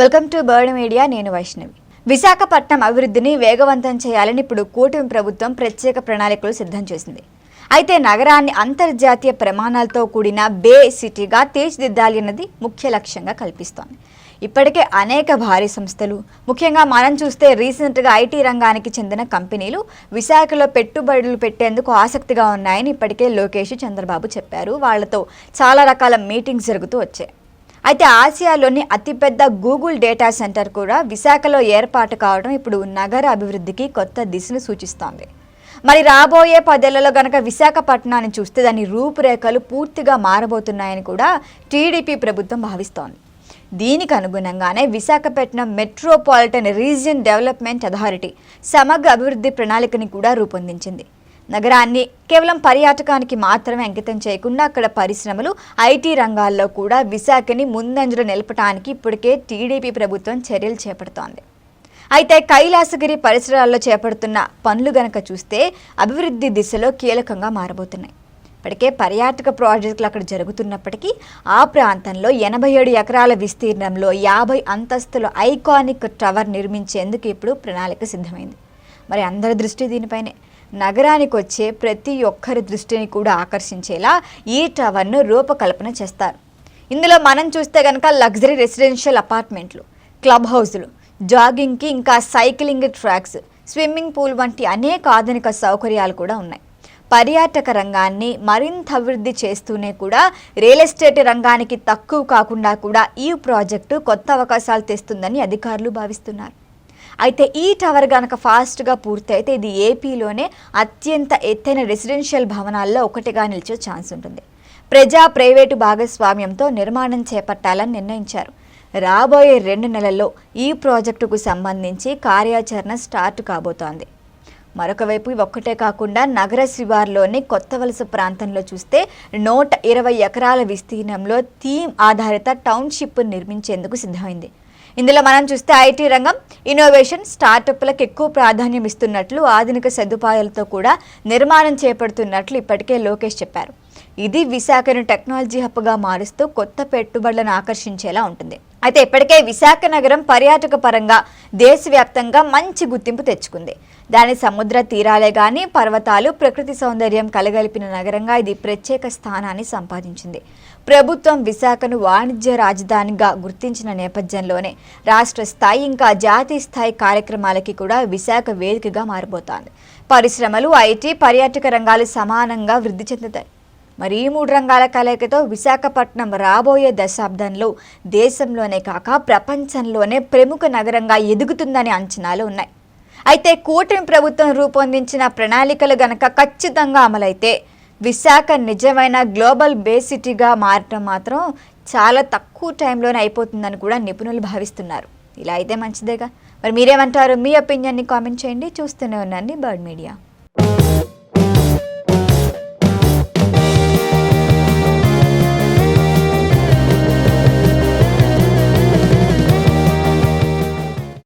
Welcome to bird media నేను వైష్ణవి. విశాఖపట్నం అభివృద్ధిని వేగవంతం చేయాలని ఇప్పుడు కూటమి ప్రభుత్వం ప్రత్యేక ప్రణాళికలు సిద్ధం చేసింది. అయితే నగరాన్ని అంతర్జాతీయ ప్రమాణాలతో కూడిన బే సిటీగా తీర్చిదిద్దాలి అన్నది ముఖ్య లక్ష్యంగా కల్పిస్తోంది. ఇప్పటికే అనేక భారీ సంస్థలు ముఖ్యంగా మనం చూస్తే రీసెంట్గా ఐటీ రంగానికి చెందిన కంపెనీలు విశాఖలో పెట్టుబడులు పెట్టేందుకు ఆసక్తిగా ఉన్నాయని ఇప్పటికే లోకేష్ చంద్రబాబు చెప్పారు. వాళ్ళతో చాలా రకాల మీటింగ్స్ జరుగుతూ వచ్చాయి. అయితే ఆసియాలోని అతిపెద్ద గూగుల్ డేటా సెంటర్ కూడా విశాఖలో ఏర్పాటు కావడం ఇప్పుడు నగర అభివృద్ధికి కొత్త దిశను సూచిస్తోంది. మరి రాబోయే పదేళ్ళలో గనక విశాఖపట్నాన్ని చూస్తే దాని రూపురేఖలు పూర్తిగా మారబోతున్నాయని కూడా టీడీపీ ప్రభుత్వం భావిస్తోంది. దీనికి అనుగుణంగానే Visakhapatnam metropolitan region development authority సమగ్ర అభివృద్ధి ప్రణాళికని కూడా రూపొందించింది. నగరాన్ని కేవలం పర్యాటకానికి మాత్రమే అంకితం చేయకుండా అక్కడ పరిశ్రమలు ఐటీ రంగాల్లో కూడా విశాఖని ముందంజలో నిలపడానికి ఇప్పటికే టీడీపీ ప్రభుత్వం చర్యలు చేపడుతోంది. అయితే కైలాసగిరి పరిసరాల్లో చేపడుతున్న పనులు గనక చూస్తే అభివృద్ధి దిశలో కీలకంగా మారబోతున్నాయి. ఇప్పటికే పర్యాటక ప్రాజెక్టులు అక్కడ జరుగుతున్నప్పటికీ ఆ ప్రాంతంలో ఎనభై ఏడు ఎకరాల విస్తీర్ణంలో యాభై అంతస్తుల ఐకానిక్ టవర్ నిర్మించేందుకు ఇప్పుడు ప్రణాళిక సిద్ధమైంది. మరి అందరి దృష్టి దీనిపైనే. నగరానికి వచ్చే ప్రతి ఒక్కరి దృష్టిని కూడా ఆకర్షించేలా ఈ టవర్ను రూపకల్పన చేస్తారు. ఇందులో మనం చూస్తే కనుక లగ్జరీ రెసిడెన్షియల్ అపార్ట్మెంట్లు క్లబ్ హౌజులు జాగింగ్కి ఇంకా సైక్లింగ్ ట్రాక్స్ స్విమ్మింగ్ పూల్ వంటి అనేక ఆధునిక సౌకర్యాలు కూడా ఉన్నాయి. పర్యాటక రంగాన్ని మరింత అభివృద్ధి చేస్తూనే కూడా రియల్ ఎస్టేట్ రంగానికి తక్కువ కాకుండా కూడా ఈ ప్రాజెక్టు కొత్త అవకాశాలు తెస్తుందని అధికారులు భావిస్తున్నారు. అయితే ఈ టవర్ గనక ఫాస్ట్గా పూర్తయితే ఇది ఏపీలోనే అత్యంత ఎత్తైన రెసిడెన్షియల్ భవనాల్లో ఒకటిగా నిలిచే ఛాన్స్ ఉంటుంది. ప్రజా ప్రైవేటు భాగస్వామ్యంతో నిర్మాణం చేపట్టాలని నిర్ణయించారు. రాబోయే రెండు నెలల్లో ఈ ప్రాజెక్టుకు సంబంధించి కార్యాచరణ స్టార్ట్ కాబోతోంది. మరొక వైపు ఒక్కటే కాకుండా నగర శివార్లోని కొత్త వలస ప్రాంతంలో చూస్తే నూట ఇరవై ఎకరాల విస్తీర్ణంలో థీమ్ ఆధారిత టౌన్షిప్ నిర్మించేందుకు సిద్ధమైంది. ఇందులో మనం చూస్తే ఐటీ రంగం ఇన్నోవేషన్ స్టార్టప్లకు ఎక్కువ ప్రాధాన్యం ఇస్తున్నట్లు ఆధునిక సదుపాయాలతో కూడా నిర్మాణం చేపడుతున్నట్లు ఇప్పటికే లోకేష్ చెప్పారు. ఇది విశాఖను టెక్నాలజీ హబ్గా మారుస్తూ కొత్త పెట్టుబడులను ఆకర్షించేలా ఉంటుంది. అయితే ఇప్పటికే విశాఖ నగరం పర్యాటక పరంగా దేశవ్యాప్తంగా మంచి గుర్తింపు తెచ్చుకుంది. దాని సముద్ర తీరాలే గాని పర్వతాలు ప్రకృతి సౌందర్యం కలగలిపిన నగరంగా ఇది ప్రత్యేక స్థానాన్ని సంపాదించింది. ప్రభుత్వం విశాఖను వాణిజ్య రాజధానిగా గుర్తించిన నేపథ్యంలోనే రాష్ట్ర స్థాయి ఇంకా జాతీయ స్థాయి కార్యక్రమాలకి కూడా విశాఖ వేదికగా మారిపోతోంది. పరిశ్రమలు ఐటీ పర్యాటక రంగాలు సమానంగా వృద్ధి చెందుతాయి. మరి ఈ మూడు రంగాల కలయికతో విశాఖపట్నం రాబోయే దశాబ్దంలో దేశంలోనే కాక ప్రపంచంలోనే ప్రముఖ నగరంగా ఎదుగుతుందనే అంచనాలు ఉన్నాయి. అయితే కూటమి ప్రభుత్వం రూపొందించిన ప్రణాళికలు గనక ఖచ్చితంగా అమలైతే విశాఖ నిజమైన గ్లోబల్ బేస్ సిటీగా మారటం మాత్రం చాలా తక్కువ టైంలోనే అయిపోతుందని కూడా నిపుణులు భావిస్తున్నారు. ఇలా అయితే మంచిదేగా. మరి మీరేమంటారు? మీ ఒపీనియన్ని కామెంట్ చేయండి. చూస్తూనే ఉన్నాను బర్డ్ మీడియా.